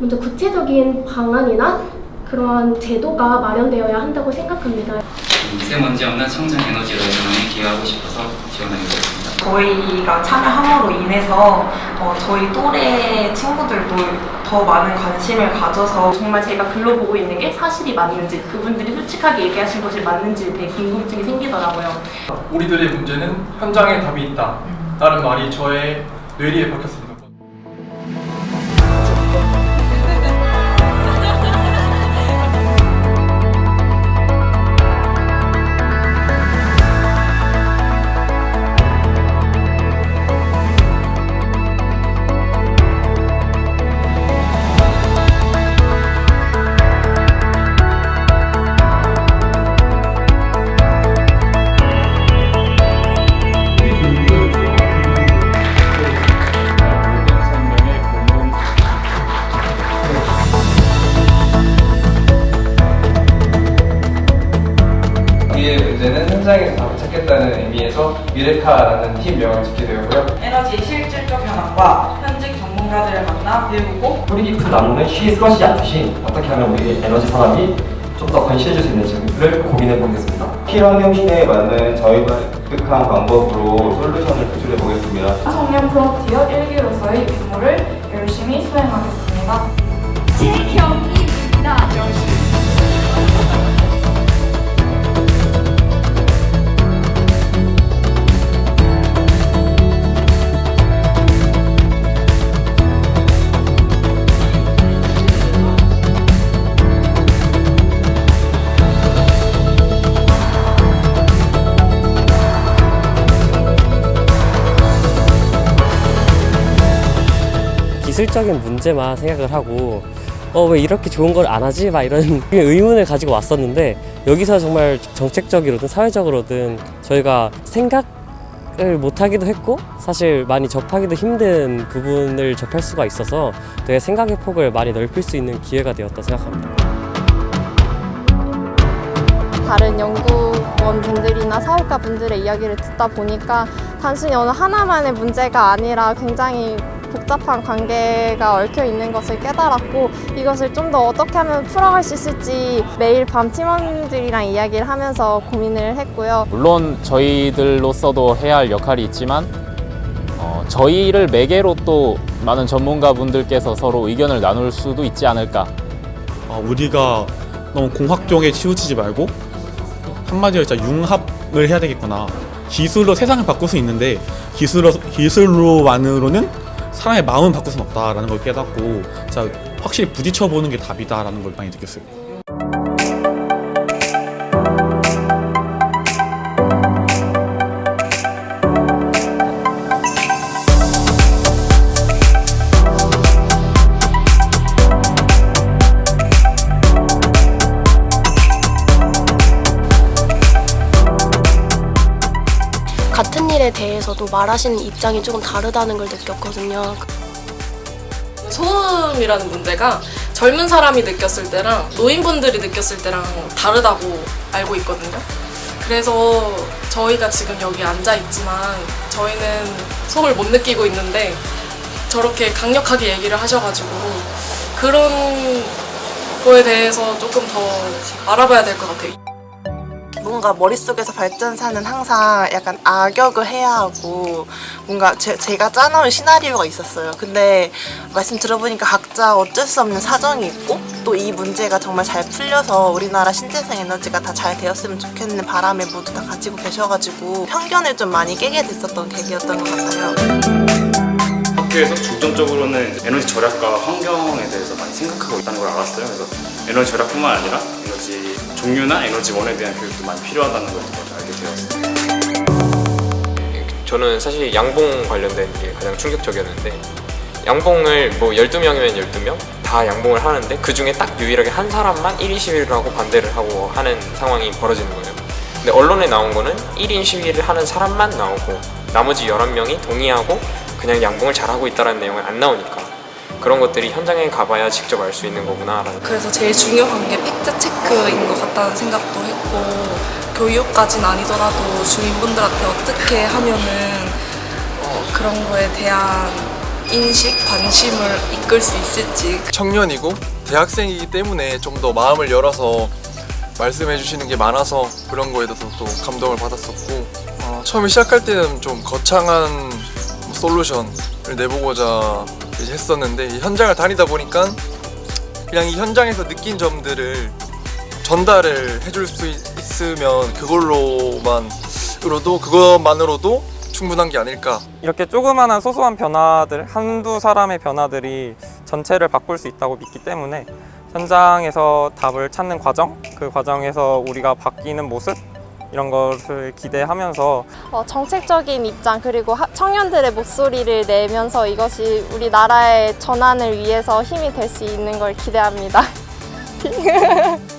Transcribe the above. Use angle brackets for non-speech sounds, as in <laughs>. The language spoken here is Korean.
먼저 구체적인 방안이나 그러한 제도가 마련되어야 한다고 생각합니다. 미세먼지 없는 청정 에너지로 전환에 기여하고 싶어서 지원하게 되었습니다. 저희가 참여함으로 인해서 어, 저희 또래 친구들도 더 많은 관심을 가져서 정말 제가 글로 보고 있는 게 사실이 맞는지 그분들이 솔직하게 얘기하신 것이 맞는지 되게 궁금증이 생기더라고요. 우리들의 문제는 현장에 답이 있다. 라는 말이 저의 뇌리에 박혔습니다. 현장에서 답을 찾겠다는 의미에서 미래카라는 팀 명을 짓게 되었고요. 에너지 실질적 현황과 현직 전문가들을 만나 배우고 뿌리 깊은 나무는 쉬이 쓰러지지 않듯이 어떻게 하면 우리 에너지 산업이 좀 더 건실해질 수 있는지를 고민해 보겠습니다. 필환경 시대에 맞는 저희가 획득한 방법으로 솔루션을 도출해 보겠습니다. 청년 프론티어 1기로서의 임무를 열심히 수행하겠습니다. 최경 기술적인 문제만 생각을 하고 어 왜 이렇게 좋은 걸 안 하지? 막 이런 <laughs> 의문을 가지고 왔었는데 여기서 정말 정책적으로든 사회적으로든 저희가 생각을 못 하기도 했고 사실 많이 접하기도 힘든 부분을 접할 수가 있어서 되게 생각의 폭을 많이 넓힐 수 있는 기회가 되었다 생각합니다. 다른 연구원 분들이나 사회가 분들의 이야기를 듣다 보니까 단순히 어느 하나만의 문제가 아니라 굉장히 복잡한 관계가 얽혀 있는 것을 깨달았고 이것을 좀 더 어떻게 하면 풀어갈 수 있을지 매일 밤 팀원들이랑 이야기를 하면서 고민을 했고요. 물론 저희들로서도 해야 할 역할이 있지만 어, 저희를 매개로 또 많은 전문가분들께서 서로 의견을 나눌 수도 있지 않을까 어, 우리가 너무 공학적에 치우치지 말고 한마디로 진짜 융합을 해야 되겠구나. 기술로 세상을 바꿀 수 있는데 기술로 기술로만으로는 사람의 마음을 바꿀 수는 없다라는 걸 깨닫고 진짜 확실히 부딪혀 보는 게 답이다라는 걸 많이 느꼈어요. 같은 일에 대해서도 말하시는 입장이 조금 다르다는 걸 느꼈거든요. 소음이라는 문제가 젊은 사람이 느꼈을 때랑 노인분들이 느꼈을 때랑 다르다고 알고 있거든요. 그래서 저희가 지금 여기 앉아 있지만 저희는 소음을 못 느끼고 있는데 저렇게 강력하게 얘기를 하셔가지고 그런 거에 대해서 조금 더 알아봐야 될 것 같아요. 뭔가 머릿속에서 발전사는 항상 약간 악역을 해야 하고 뭔가 제, 제가 짜놓은 시나리오가 있었어요. 근데 말씀 들어보니까 각자 어쩔 수 없는 사정이 있고 또 이 문제가 정말 잘 풀려서 우리나라 신재생 에너지가 다 잘 되었으면 좋겠는 바람에 모두 다 가지고 계셔가지고 편견을 좀 많이 깨게 됐었던 계기였던 것 같아요. 학교에서 중점적으로는 에너지 절약과 환경에 대해서 많이 생각하고 있다는 걸 알았어요. 그래서 에너지 절약뿐만 아니라 에너지 종류나 에너지원에 대한 교육도 많이 필요하다는 것도 알게 되었어요. 저는 사실 양봉 관련된 게 가장 충격적이었는데 양봉을 뭐 12명이면 12명 다 양봉을 하는데 그 중에 딱 유일하게 한 사람만 1인 시위를 하고 반대를 하고 하는 상황이 벌어지는 거예요. 근데 언론에 나온 거는 1인 시위를 하는 사람만 나오고 나머지 11명이 동의하고 그냥 양봉을 잘하고 있다는 내용은 안 나오니까 그런 것들이 현장에 가봐야 직접 알 수 있는 거구나라는 그래서 제일 중요한 게 팩트 체크인 것 같다는 생각도 했고 교육까지는 아니더라도 주민분들한테 어떻게 하면은 어, 그런 거에 대한 인식, 관심을 이끌 수 있을지. 청년이고 대학생이기 때문에 좀 더 마음을 열어서 말씀해 주시는 게 많아서 그런 거에 대해서 또 감동을 받았었고 어, 처음에 시작할 때는 좀 거창한 뭐 솔루션을 내보고자 했었는데 이 현장을 다니다 보니까 그냥 이 현장에서 느낀 점들을 전달을 해줄 수 있- 있으면 그걸로만 으로도 그것만으로도 충분한 게 아닐까. 이렇게 조그마한 소소한 변화들, 한두 사람의 변화들이 전체를 바꿀 수 있다고 믿기 때문에 현장에서 답을 찾는 과정, 그 과정에서 우리가 바뀌는 모습 이런 것을 기대하면서 어, 정책적인 입장 그리고 하- 청년들의 목소리를 내면서 이것이 우리나라의 전환을 위해서 힘이 될 수 있는 걸 기대합니다. <laughs>